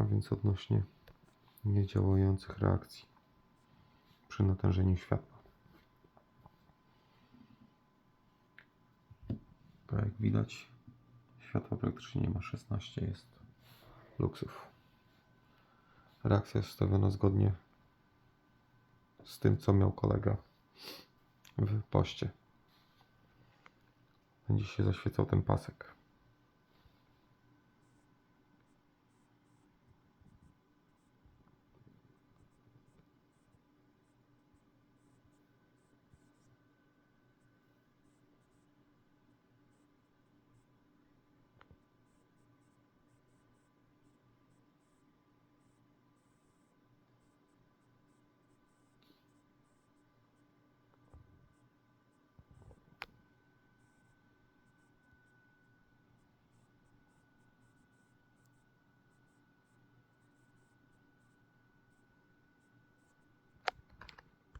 A więc odnośnie niedziałających reakcji przy natężeniu światła. Tak jak widać, światła praktycznie nie ma 16, jest luksów. Reakcja jest ustawiona zgodnie z tym, co miał kolega w poście. Będzie się zaświecał ten pasek.